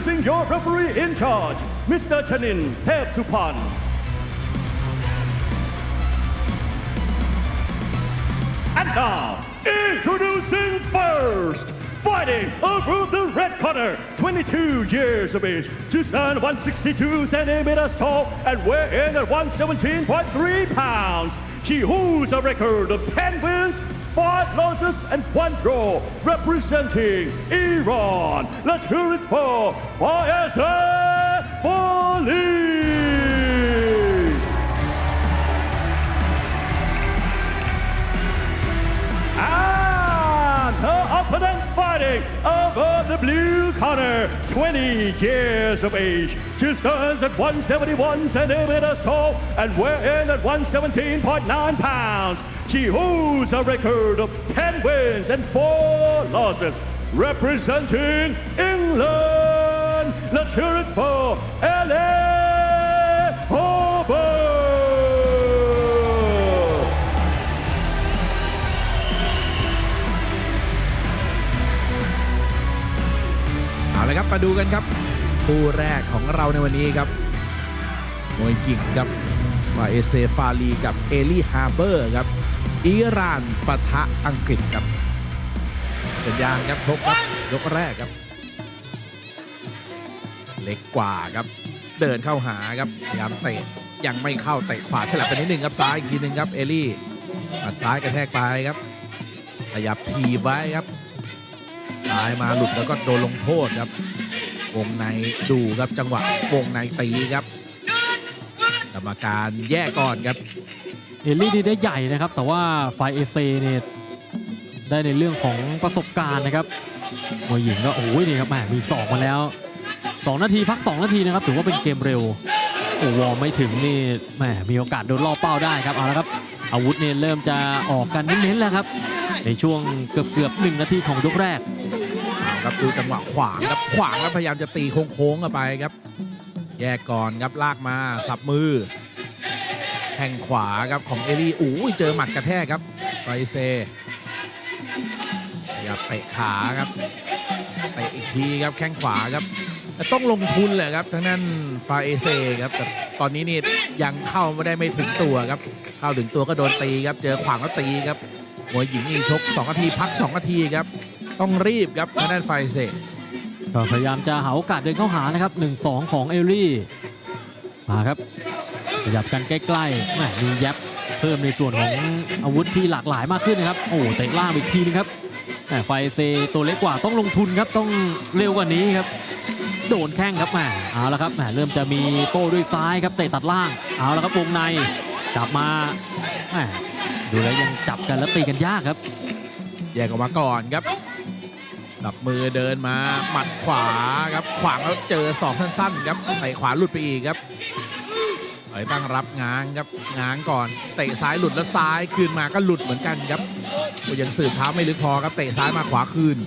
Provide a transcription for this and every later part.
Introducing your referee in charge, Mr. Chanin Tep Supan. And now, introducing first, fighting over the red corner, 22 years of age, to stand 162 centimeters tall and weigh in at 117.3 pounds. She holds a record of 10 wins, 5 losses, and 1 draw, representing Iran. Let's hear it for Fayez Fali! Fighting over the blue corner, 20 years of age. She stands at 171 centimeters tall and weigh in at 117.9 pounds. She holds a record of 10 wins and 4 losses, representing England. Let's hear it for Ellen มาดูกันครับคู่แรกของเราในวันนี้ครับมวยกิ่งครับมาเอเซฟาลีกับเอลี่ฮาเบอร์ครับอิหร่านปะทะอังกฤษครับ สัญญาณครับชกครับยกแรกครับ เล็กกว่าครับ เดินเข้าหาครับพยายามเตะยังไม่เข้าเตะขวาฉลับไปนิดหนึ่งครับซ้ายอีกทีหนึ่งครับเอลี่หมัดซ้ายกระแทกไปครับขยับทีบไว้ครับ ซ้ายมาหลุดแล้วก็โดนลงโทษครับ วงในดูครับจังหวะวงในตีครับกรรมการแยกก่อนครับ เอลลี่นี่ได้ใหญ่นะครับ แต่ว่าไฟเอเซเนี่ยได้ในเรื่องของประสบการณ์นะครับมวยหญิงก็โอ้ยนี่ครับแหมมีสองมาแล้ว2นาทีพัก2นาทีนะครับถือว่าเป็นเกมเร็วโอ้วอไม่ถึงนี่แหมมีโอกาสโดนล่อเป้าได้ครับเอาละครับ อาวุธเนี่ยเริ่มจะออกกันเน้นๆแล้วครับ ในช่วงเกือบเกือบๆหนึ่งนาทีของยกแรก ครับดูจังหวะขวางครับขวางแล้วพยายามจะตีโค้งๆเข้าไปครับ แยกก่อนครับลากมาสับมือแทงขวาครับของเอลี่อู้เจอหมัดกระแทกครับไฟเซพยายามเตะขาครับเตะอีกทีครับแข้งขวาครับต้องลงทุนแหละครับทั้งนั้นฟาเอเซครับแต่ตอนนี้นี่ยังเข้าไม่ได้ไม่ถึงตัวครับ เข้าถึงตัวก็โดนตีครับ เจอขวางก็ตีครับมวยหญิงนี่ชก2นาทีพัก2นาทีครับ ต้องรีบครับทางด้านไฟเซก็พยายามจะหาโอกาสเดินเข้าหานะครับ 1-2 ของเอลลี่มาครับขยับกันใกล้ๆแหมมีแยบเพิ่มในส่วนของอาวุธที่หลากหลายมากขึ้นนะครับ โอ้โหเตะล่างอีกทีนึงครับแหมไฟเซตัวเล็กกว่าต้องลงทุนครับต้องเร็วกว่านี้ครับ โดนแข้งครับแหมเอาละครับแหมเริ่มจะมีโต้ด้วยซ้ายครับเตะตัดล่างเอาละครับวงในกลับมาแหมดูแล้วยังจับกันแล้วตีกันยากครับ แยกออกมาก่อนครับ ดับมือเดินมาหมัดขวาครับ ขวางแล้วเจอสองสั้นๆครับเตะขวาหลุดไปอีกครับถอยตั้งรับง้างครับง้างก่อนเตะซ้ายหลุดแล้วซ้ายคืนมาก็หลุดเหมือนกันครับก็ยังสืบเท้าไม่ลึกพอครับเตะซ้ายมาขวาคืน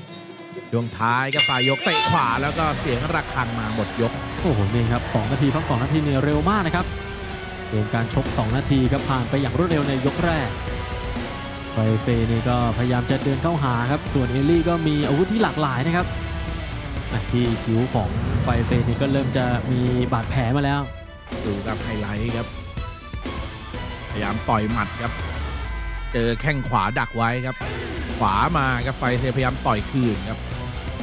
ช่วงท้ายครับปลายยกเตะขวาแล้วก็เสียงระฆังมาหมดยกโอ้โหนี่ครับ2นาทีพัก2นาทีเนี่ยเร็วมากนะครับเกมการชก 2 นาทีครับผ่านไปอย่างรวดเร็วในยกแรก ไฟเฟนี่ก็พยายามจะเดินเข้าหาครับ ส่วนเอลลี่ก็มีอาวุธที่หลากหลายนะครับที่คิ้วของไฟเฟนี่ก็เริ่มจะมีบาดแผลมาแล้ว ดูครับไฮไลท์ครับ พยายามต่อยหมัดครับ เจอแข้งขวาดักไว้ครับ ขวามาครับไฟเซพยายามต่อยคืนครับ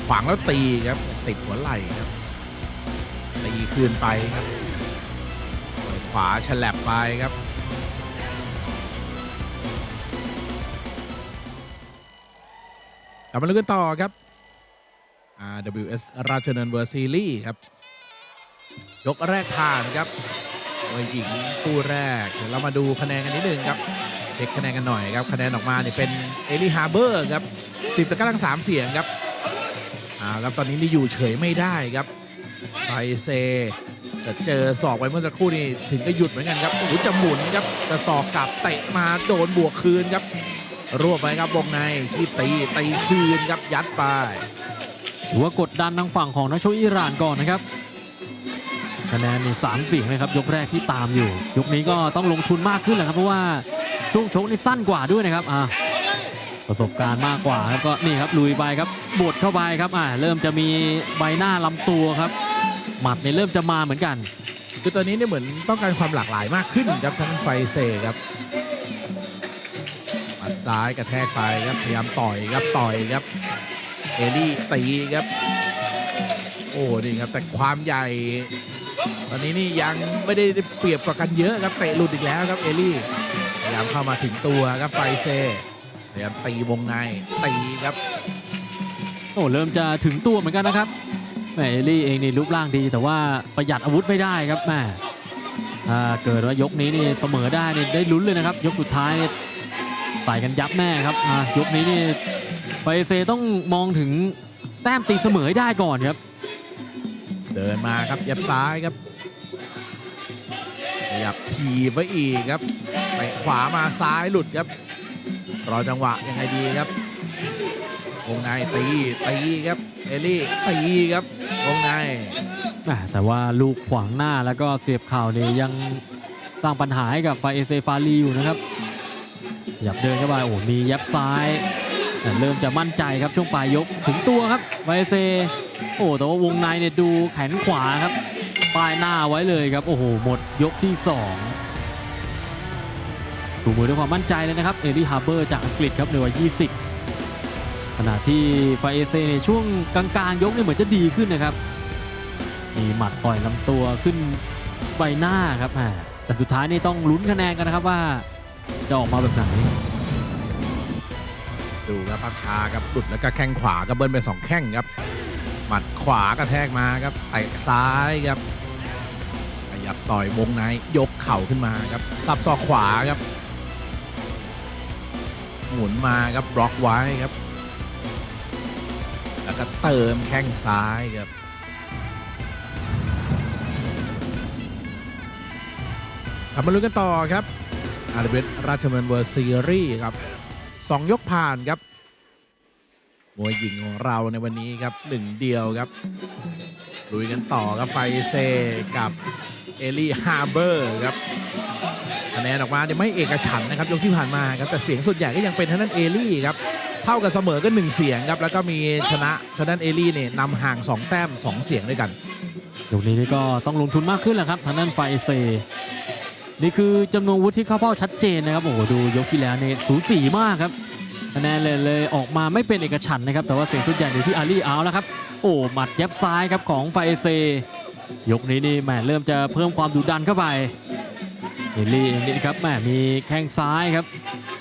ขวางแล้วตีครับ ติดหัวไหล่ครับ ตีคืนไปครับขวาฉลับไปครับ กลับมาลุ้นกันต่อครับ RWS ราชเนินเวอร์ซีรีส์ครับ ยกแรกผ่านครับมวยหญิงคู่แรก เดี๋ยวเรามาดูคะแนนกันนิดนึงครับ เช็คคะแนนกันหน่อยครับ คะแนนออกมาเนี่ยเป็นเอลิฮาร์เบอร์ครับสิบตะกร้างสามเสียงครับอ่าครับตอนนี้นี่อยู่เฉยไม่ได้ครับไฟเซจะเจอศอกไปเมื่อสักครู่นี้ถึงก็หยุดเหมือนกันครับโอ้โหจะหมุนครับจะศอกกลับเตะมาโดนบวกคืนครับ รวบไปครับวงในที่ตีตีคืนครับยัดไปหรือว่ากดดันทางฝั่งของนักชกอิหร่านก่อนนะครับคะแนนนี่สามเสียงเลยครับยกแรกที่ตามอยู่ ยกนี้ก็ต้องลงทุนมากขึ้นแหละครับเพราะว่าช่วงชกนี่สั้นกว่าด้วยนะครับอ่าไฟประสบการณ์มากกว่าครับก็นี่ครับลุยไปครับบดเข้าไปครับอ่าเริ่มจะมีใบหน้าลำตัวครับหมัดเนี่ยเริ่มจะมาเหมือนกัน คือตอนนี้เนี่ยเหมือนต้องการความหลากหลายมากขึ้นครับทั้งไฟเซครับหมัด ซ้ายกระแทกไปครับพยายามต่อยครับต่อยครับเอลี่ตีครับ โอ้นี่ครับแต่ความใหญ่ ตอนนี้นี่ยังไม่ได้เปรียบกว่ากันเยอะครับเตะหลุดอีกแล้วครับเอลี่พยายามเข้ามาถึงตัวครับไฟเซพยายามตีวงในตีครับโอ้เริ่มจะถึงตัวเหมือนกันนะครับแหมเอลี่เองนี่รูปร่างดี แต่ว่าประหยัดอาวุธไม่ได้ครับแม่ถ้าเกิดว่ายกนี้นี่เสมอได้นี่ได้ลุ้นเลยนะครับ ยกสุดท้ายนี่ ใส่กันยับแน่ครับอ่ายกนี้นี่ไฟเซต้องมองถึงแต้มตีเสมอให้ได้ก่อนครับ เดินมาครับยับซ้ายครับขยับทีบไว้อีกครับเตะขวามาซ้ายหลุดครับรอจังหวะยังไงดีครับวงในตีตีครับเอลี่ตีครับวงในแหม่แต่ว่าลูกขวางหน้าแล้วก็เสียบเข่านี่ยังสร้างปัญหาให้กับไฟเอเซฟาลีอยู่นะครับ หยับเดินเข้าไปโอ้มียับซ้าย เริ่มจะมั่นใจครับช่วงปลายยกถึงตัวครับไฟเซโอ้แต่ว่าวงในเนี่ยดูแขนขวาครับป้ายหน้าไว้เลยครับโอ้โหหมดยกที่สองดูมือด้วยความมั่นใจเลยนะครับเอริฮาร์เบอร์จากอังกฤษครับในวัย 20 ขณะที่ไฟเอเซในช่วงกลางๆยกเนี่ยเหมือนจะดีขึ้นนะครับมีหมัดต่อยลำตัวขึ้นใบหน้าครับอ่าแต่สุดท้ายนี่ต้องลุ้นคะแนนกันนะครับว่า จะออกมาแบบไหน ดูครับภาพช้าครับหลุดแล้วก็แข้งขวาก็เบิ้ลไปสองแข้งครับ หมัดขวากระแทกมาครับเตะซ้ายครับขยับต่อยวงในยกเข่าขึ้นมาครับสับศอกขวาครับ หมุนมาครับบล็อกไว้ครับ แล้วก็เติมแข้งซ้ายครับกลับมาลุ้นกันต่อครับ อาร์เบสราชดำเนินเวอร์ซีรีส์ครับสองยกผ่านครับมวยหญิงของเราในวันนี้ครับหนึ่งเดียวครับลุยกันต่อครับไฟเซกับเอลี่ฮาร์เบอร์ครับคะแนนออกมาเนี่ยไม่เอกฉันนะครับยกที่ผ่านมาครับแต่เสียงส่วนใหญ่ก็ยังเป็นท่างด้นเอลี่ครับเท่ากับเสมอก็หนึ่งเสียงครับแล้วก็มีชนะท่างด้นเอลี่เนี่ยนำห่างสองแต้มสองเสียงด้วยกันยกนี้นี่ก็ต้องลงทุนมากขึ้นแหละครับทางด้านไฟเซ นี่คือจำนวนวุฒิที่เข้าเป้าชัดเจนนะครับโอ้โหดูยกที่แล้วเนี่ยสูสีมากครับคะแนนเลยเลยออกมาไม่เป็นเอกฉันนะครับแต่ว่าเสียงสุดใหญ่อยู่ที่อาลีเอาแล้วครับโอ้หมัดยับซ้ายครับของไฟเซ ยกนี้นี่แหมเริ่มจะเพิ่มความดุดันเข้าไปเอลี่เองนี่ครับแหมมีแข้งซ้ายครับ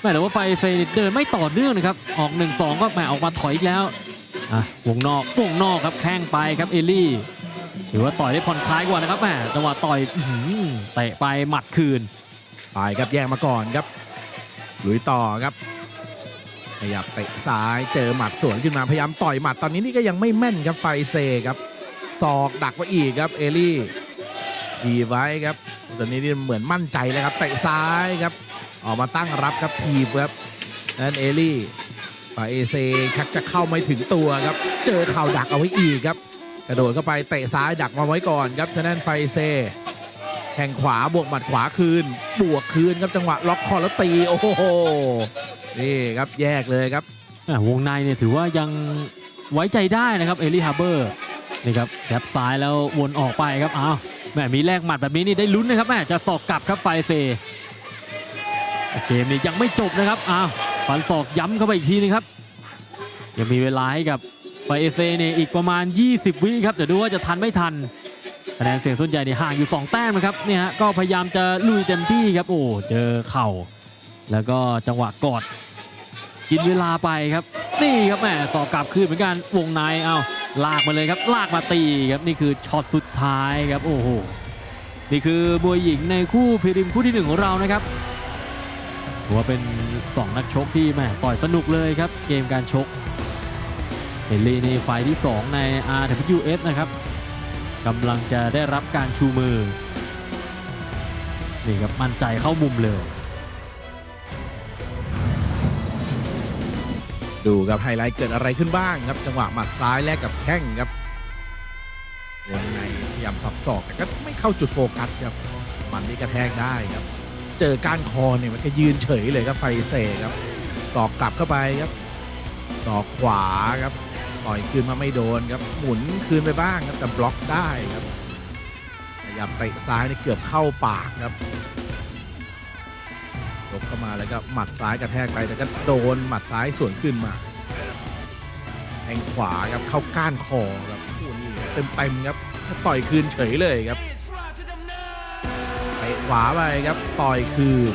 แหมแต่ว่าไฟเซเดินไม่ต่อเนื่องนะครับออก 1-2 ก็แหมออกมาถอยอีกแล้วอะวงนอกวงนอกครับแข้งไปครับเอลี่ ถือว่าต่อยได้ผ่อนคลายกว่านะครับแหมจังหวะต่อยเตะไปหมัดคืน ไปครับแย่งมาก่อนครับลุยต่อครับขยับเตะซ้ายเจอหมัดสวนขึ้นมาพยายามต่อยหมัดตอนนี้นี่ก็ยังไม่แม่นครับไฟเซครับศอกดักไว้อีกครับเอลี่ทีไว้ครับ ตอนนี้นี่เหมือนมั่นใจเลยครับเตะซ้ายครับ ออกมาตั้งรับครับทีบครับนั่นเอลี่ไฟเซชักจะเข้าไม่ถึงตัวครับ เจอเข่าดักเอาไว้อีกครับ กระโดดเข้าไปเตะซ้ายดักมาไว้ก่อนครับทางด้านไฟเซ แข่งขวาบวกหมัดขวาคืน บวกคืนครับจังหวะล็อกคอแล้วตี โอ้โห นี่ครับแยกเลยครับอะวงในเนี่ยถือว่ายังไว้ใจได้นะครับเอลี่ฮาร์เบอร์นี่ครับแกบซ้ายแล้ววนออกไปครับอ้าวแหมมีแลกหมัดแบบนี้นี่ได้ลุ้นนะครับแหมจะสอกกลับครับไฟเซ่เกมนี้ยังไม่จบนะครับอ้าวฟันศอกย้ำเข้าไปอีกทีนึงครับยังมีเวลาให้กับ ไฟเอเซเนี่ยอีกประมาณ 20 วิครับเดี๋ยวดูว่าจะทันไม่ทันคะแนนเสียงส่วนใหญ่เนี่ยห่างอยู่ 2 แต้มนะครับเนี่ยฮะก็พยายามจะลุยเต็มที่ครับโอ้เจอเข่า แล้วก็จังหวะกอดกินเวลาไปครับ นี่ครับแหมสอกกลับคืนเหมือนกันวงในเอาลากมาเลยครับลากมาตีครับนี่คือช็อตสุดท้ายครับโอ้โหนี่คือมวยหญิงในคู่พรีริมคู่ที่หนึ่งของเรานะครับถือว่าเป็น 2 นักชกที่แหมต่อยสนุกเลยครับเกมการชก เฮนรี่ในไฟล์ที่ 2 ใน RWS นะครับกำลังจะได้รับการชูมือ นี่ครับมั่นใจเข้ามุมเลย ดูครับไฮไลท์เกิดอะไรขึ้นบ้างครับ จังหวะหมัดซ้ายแลกกับแข้งครับวงในพยายามสับศอกแต่ก็ไม่เข้าจุดโฟกัสครับมันนี่กระแทกได้ครับ เจอก้านคอเนี่ยมันก็ยืนเฉยเลยครับไฟเซครับศอกกลับเข้าไปครับศอกขวาครับ ต่อยคืนมาไม่โดนครับหมุนคืนไปบ้างครับแต่บล็อกได้ครับพยายามเตะซ้ายนี่เกือบเข้าปากครับยกเข้ามาแล้วก็หมัดซ้ายกระแทกไปแต่ก็โดนหมัดซ้ายสวนขึ้นมาแทงขวาครับเข้าก้านคอครับโอ้นี่เต็มเต็มครับต่อยคืนเฉยเลยครับเตะขวาไปครับต่อยคืน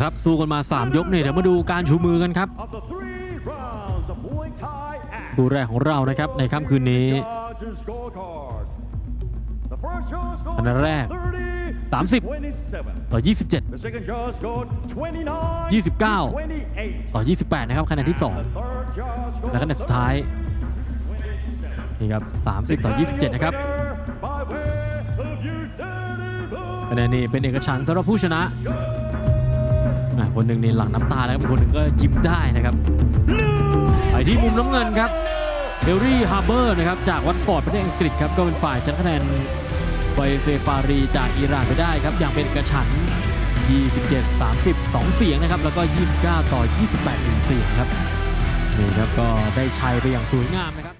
เอาละครับสู้กันมา 3 ยกเนี่ยเดี๋ยวมาดูการชูมือกันครับคู่แรกของเรานะครับในค่ำคืนนี้อันแรก 30 ต่อ29 29 ต่อ 28 นะครับคะแนนที่ 2 และคะแนนสุดท้ายนี่ครับ 30 ต่อ 27 นะครับคะแนนนี้เป็นเอกฉันท์สำหรับผู้ชนะ คนหนึ่งนี่หลังน้ำตาแล้วครับคนหนึ่งก็ยิ้มได้นะครับไปที่มุมน้ำเงินครับเฮลรี่ฮาร์เบอร์นะครับจากวัตฟอร์ดประเทศอังกฤษครับก็เป็นฝ่ายชนะคะแนนไบเซฟารีจากอิหร่านไปได้ครับ อย่างเป็นเอกฉัน 27 30 2 เสียงนะครับ แล้วก็ 29 ต่อ 28 1 เสียงครับ นี่ครับก็ได้ชัยไปอย่างสวยงามนะครับ